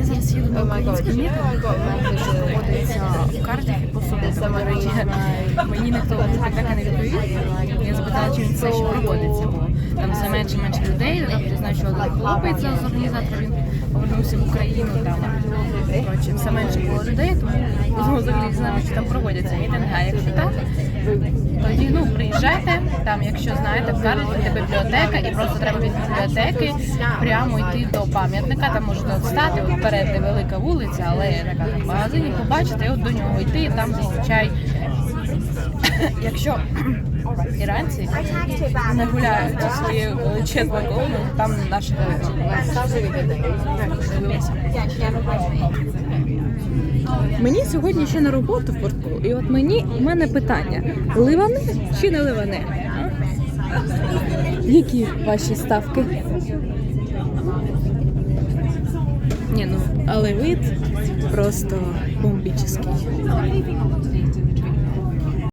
Я зараз їду на українську мітинг, який проводиться в Кардіфі по суботам. До речі, мені ніхто так не відповів. Я запитала, чи все ще проводиться, там все менше і менше людей. Я знаю, що хлопець з організатора він повернувся в Україну. Там коротше, все менше було людей, тому взагалі знаю, чи там проводяться мітинги. А якщо так, тоді ну приїжджайте. Там, якщо знаєте, в Карлі бібліотека, і просто треба від бібліотеки прямо йти до пам'ятника. Там можете от стати, от вперед де велика вулиця, але така там магазинів, побачите, і от до нього йти. і Там зазвичай, якщо іранці не гуляють своєю величезною колоною, там наші дивилися. Мені сьогодні ще на роботу в порту, і от мені у мене питання: ливани чи не ливане? Які ваші ставки? Ні, ну, але вид просто бомбічний.